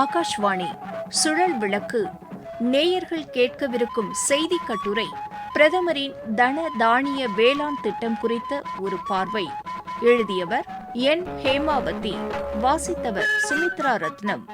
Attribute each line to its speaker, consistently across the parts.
Speaker 1: ஆகாஷ்வாணி சுழல் விளக்கு நேயர்கள் கேட்கவிருக்கும் செய்தி கட்டுரை பிரதமரின் தன தானிய வேளாண் திட்டம் குறித்த ஒரு பார்வை எழுதியவர் என் ஹேமாவதி வாசித்தவர் சுமித்ரா ரத்னம்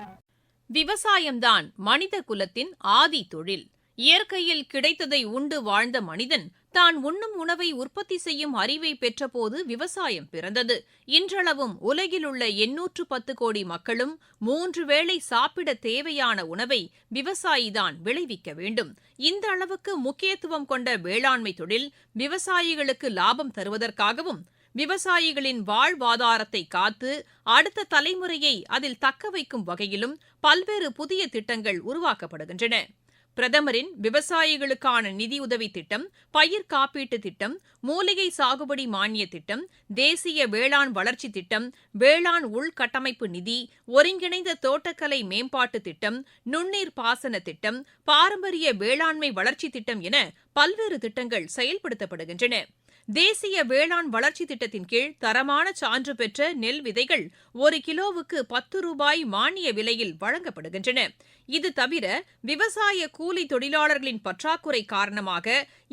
Speaker 2: விவசாயம்தான் மனித குலத்தின் ஆதி தொழில் இயற்கையில் கிடைத்ததை உண்டு வாழ்ந்த மனிதன் தான் உண்ணும் உணவை உற்பத்தி செய்யும் அறிவை பெற்றபோது விவசாயம் பிறந்தது இன்றளவும் உலகிலுள்ள எண்ணூற்று பத்து கோடி மக்களும் மூன்று வேளை சாப்பிட தேவையான உணவை விவசாயிதான் விளைவிக்க வேண்டும் இந்த அளவுக்கு முக்கியத்துவம் கொண்ட வேளாண்மை தொழில் விவசாயிகளுக்கு லாபம் தருவதற்காகவும் விவசாயிகளின் வாழ்வாதாரத்தை காத்து அடுத்த தலைமுறையை அதில் தக்க வைக்கும் வகையிலும் பல்வேறு புதிய திட்டங்கள் உருவாக்கப்படுகின்றன பிரதமரின் விவசாயிகளுக்கான நிதியுதவி திட்டம் பயிர் காப்பீட்டு திட்டம் மூலிகை சாகுபடி மானிய திட்டம் தேசிய வேளாண் வளர்ச்சி திட்டம் வேளாண் உள்கட்டமைப்பு நிதி ஒருங்கிணைந்த தோட்டக்கலை மேம்பாட்டு திட்டம் நுண்ணீர் பாசன திட்டம் பாரம்பரிய வேளாண்மை வளர்ச்சி திட்டம் என பல்வேறு திட்டங்கள் செயல்படுத்தப்படுகின்றன தேசிய வேளாண் வளர்ச்சி திட்டத்தின் கீழ் தரமான சான்று பெற்ற நெல் விதைகள் ஒரு கிலோவுக்கு பத்து ரூபாய் மானிய விலையில் வழங்கப்படுகின்றன இது தவிர விவசாய கூலி தொழிலாளர்களின் பற்றாக்குறை காரணமாக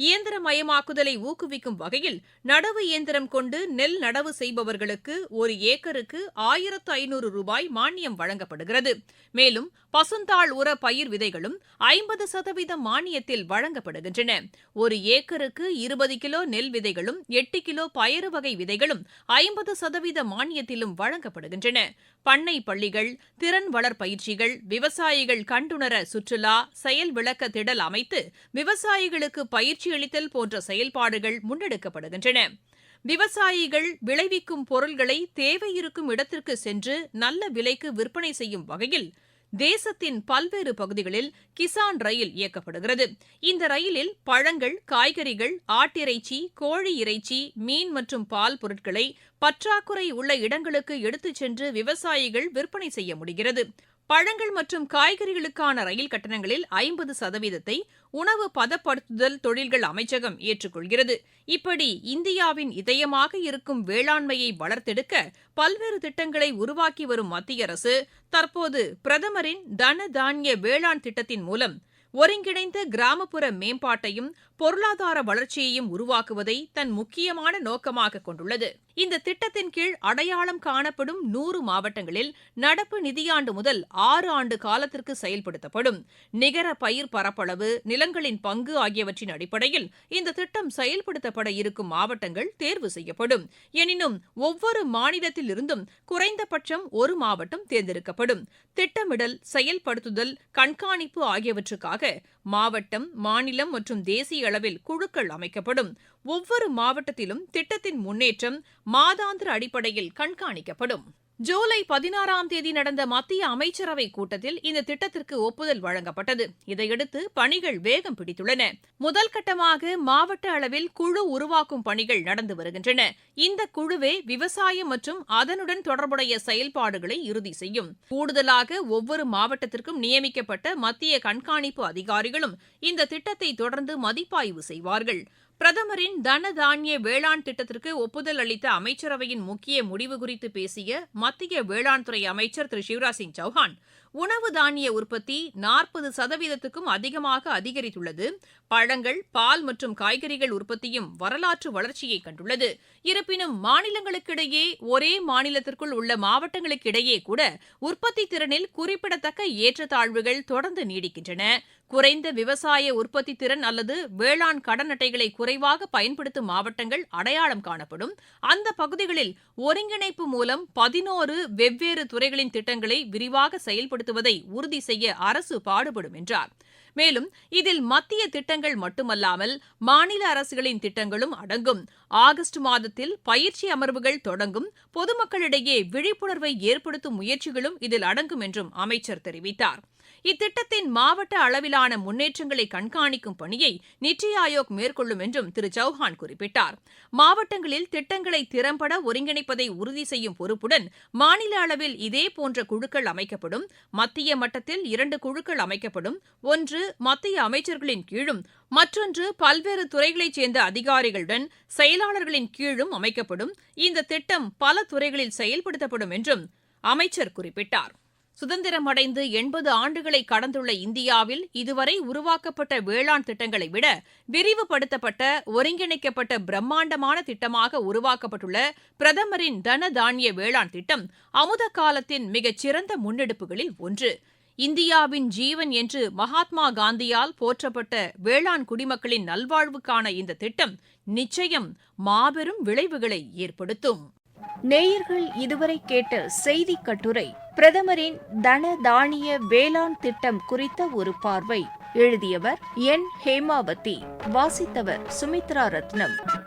Speaker 2: இயந்திரமயமாக்குதலை ஊக்குவிக்கும் வகையில் நடவு இயந்திரம் கொண்டு நெல் நடவு செய்பவர்களுக்கு ஒரு ஏக்கருக்கு ஆயிரத்து ஐநூறு ரூபாய் மானியம் வழங்கப்படுகிறது மேலும் பசுந்தாள் உர பயிர் விதைகளும் ஐம்பது சதவீத மானியத்தில் வழங்கப்படுகின்றன ஒரு ஏக்கருக்கு இருபது கிலோ நெல் விதைகள் விதைகளும் எட்டு கிலோ பயறு வகை விதைகளும் ஐம்பது சதவீத மானியத்திலும் வழங்கப்படுகின்றன பண்ணை பள்ளிகள் திறன் வளர் பயிற்சிகள் விவசாயிகள் கண்டுணர சுற்றுலா செயல் விளக்க திடல் அமைத்து விவசாயிகளுக்கு பயிற்சி அளித்தல் போன்ற செயல்பாடுகள் முன்னெடுக்கப்படுகின்றன விவசாயிகள் விளைவிக்கும் பொருள்களை தேவை இருக்கும் இடத்திற்கு சென்று நல்ல விலைக்கு விற்பனை செய்யும் வகையில் தேசத்தின் பல்வேறு பகுதிகளில் கிசான் ரயில் இயக்கப்படுகிறது இந்த ரயிலில் பழங்கள் காய்கறிகள் ஆட்டிறைச்சி கோழி இறைச்சி மீன் மற்றும் பால் பொருட்களை பற்றாக்குறை உள்ள இடங்களுக்கு எடுத்துச் சென்று விவசாயிகள் விற்பனை செய்ய முடிகிறது பழங்கள் மற்றும் காய்கறிகளுக்கான ரயில் கட்டணங்களில் ஐம்பது சதவீதத்தை உணவு பதப்படுத்துதல் தொழில்கள் அமைச்சகம் ஏற்றுக்கொள்கிறது இப்படி இந்தியாவின் இதயமாக இருக்கும் வேளாண்மையை வளர்த்தெடுக்க பல்வேறு திட்டங்களை உருவாக்கி வரும் மத்திய அரசு தற்போது பிரதமரின் தன தானிய வேளாண் திட்டத்தின் மூலம் ஒருங்கிணைந்த கிராமப்புற மேம்பாட்டையும் பொருளாதார வளர்ச்சியையும் உருவாக்குவதை தன் முக்கியமான நோக்கமாக கொண்டுள்ளது இந்த திட்டத்தின் கீழ் அடையாளம் காணப்படும் நூறு மாவட்டங்களில் நடப்பு நிதியாண்டு முதல் ஆறு ஆண்டு காலத்திற்கு செயல்படுத்தப்படும் நிகர பயிர் பரப்பளவு நிலங்களின் பங்கு ஆகியவற்றின் அடிப்படையில் இந்த திட்டம் செயல்படுத்தப்பட இருக்கும் மாவட்டங்கள் தேர்வு செய்யப்படும் எனினும் ஒவ்வொரு மாநிலத்தில் இருந்தும் குறைந்தபட்சம் ஒரு மாவட்டம் தேர்ந்தெடுக்கப்படும் திட்டமிடல் செயல்படுத்துதல் கண்காணிப்பு ஆகியவற்றுக்காக மாவட்டம் மாநிலம் மற்றும் தேசிய அளவில் குழுக்கள் அமைக்கப்படும் ஒவ்வொரு மாவட்டத்திலும் திட்டத்தின் முன்னேற்றம் மாதாந்திர அடிப்படையில் கண்காணிக்கப்படும் ஜூலை பதினாறாம் தேதி நடந்த மத்திய அமைச்சரவைக் கூட்டத்தில் இந்த திட்டத்திற்கு ஒப்புதல் வழங்கப்பட்டது இதையடுத்து பணிகள் வேகம் பிடித்துள்ளன முதல் கட்டமாக மாவட்ட அளவில் குழு உருவாக்கும் பணிகள் நடந்து வருகின்றன இந்த குழுவே விவசாயம் மற்றும் அதனுடன் தொடர்புடைய செயல்பாடுகளை இறுதி செய்யும் கூடுதலாக ஒவ்வொரு மாவட்டத்திற்கும் நியமிக்கப்பட்ட மத்திய கண்காணிப்பு அதிகாரிகளும் இந்த திட்டத்தை தொடர்ந்து மதிப்பாய்வு செய்வார்கள் பிரதமரின் தன தானிய வேளாண் திட்டத்திற்கு ஒப்புதல் அளித்த அமைச்சரவையின் முக்கிய முடிவு குறித்து பேசிய மத்திய வேளாண் துறை அமைச்சர் திரு சிவராஜ் சிங் சௌஹான் உணவு தானிய உற்பத்தி நாற்பது சதவீதத்துக்கும் அதிகமாக அதிகரித்துள்ளது பழங்கள் பால் மற்றும் காய்கறிகள் உற்பத்தியும் வரலாற்று வளர்ச்சியை கண்டுள்ளது இருப்பினும் மாநிலங்களுக்கிடையே ஒரே மாநிலத்திற்குள் உள்ள மாவட்டங்களுக்கிடையே கூட உற்பத்தி திறனில் குறிப்பிடத்தக்க ஏற்றத்தாழ்வுகள் தொடர்ந்து நீடிக்கின்றன குறைந்த விவசாய உற்பத்தி திறன் அல்லது வேளாண் கடன் அட்டைகளை குறைவாக பயன்படுத்தும் மாவட்டங்கள் அடையாளம் காணப்படும் அந்த பகுதிகளில் ஒருங்கிணைப்பு மூலம் பதினோரு வெவ்வேறு துறைகளின் திட்டங்களை விரிவாக செயல்படுத்துவதை உறுதி செய்ய அரசு பாடுபடும் என்றாா் மேலும் இதில் மத்திய திட்டங்கள் மட்டுமல்லாமல் மாநில அரசுகளின் திட்டங்களும் அடங்கும் ஆகஸ்ட் மாதத்தில் பயிற்சி அமர்வுகள் தொடங்கும் பொதுமக்களிடையே விழிப்புணர்வை ஏற்படுத்தும் முயற்சிகளும் இதில் அடங்கும் என்றும் அமைச்சர் தெரிவித்தார் இத்திட்டத்தின் மாவட்ட அளவிலான முன்னேற்றங்களை கண்காணிக்கும் பணியை நித்தி ஆயோக் மேற்கொள்ளும் என்றும் திரு சௌஹான் குறிப்பிட்டார் மாவட்டங்களில் திட்டங்களை திறம்பட ஒருங்கிணைப்பதை உறுதி செய்யும் பொறுப்புடன் மாநில அளவில் இதேபோன்ற குழுக்கள் அமைக்கப்படும் மத்திய மட்டத்தில் இரண்டு குழுக்கள் அமைக்கப்படும் ஒன்று மத்திய அமைச்சர்களின் கீழும் மற்றொன்று பல்வேறு துறைகளைச் சேர்ந்த அதிகாரிகளுடன் செயலாளர்களின் கீழும் அமைக்கப்படும் இந்த திட்டம் பல துறைகளில் செயல்படுத்தப்படும் என்றும் அமைச்சர் குறிப்பிட்டார் சுதந்திரம் அடைந்து எண்பது ஆண்டுகளை கடந்துள்ள இந்தியாவில் இதுவரை உருவாக்கப்பட்ட வேளாண் திட்டங்களை விட விரிவுபடுத்தப்பட்ட ஒருங்கிணைக்கப்பட்ட பிரம்மாண்டமான திட்டமாக உருவாக்கப்பட்டுள்ள பிரதமரின் தன தானிய வேளாண் திட்டம் அமுத காலத்தின் மிகச்சிறந்த முன்னெடுப்புகளில் ஒன்று இந்தியாவின் ஜீவன் என்று மகாத்மா காந்தியால் போற்றப்பட்ட வேளாண் குடிமக்களின் நல்வாழ்வுக்கான இந்த திட்டம் நிச்சயம் மாபெரும் விளைவுகளை ஏற்படுத்தும்
Speaker 1: நேயர்கள் இதுவரை கேட்ட செய்தி கட்டுரை பிரதமரின் தன தானிய வேளாண் திட்டம் குறித்த ஒரு பார்வை எழுதியவர் என் ஹேமாவதி வாசித்தவர் சுமித்ரா ரத்னம்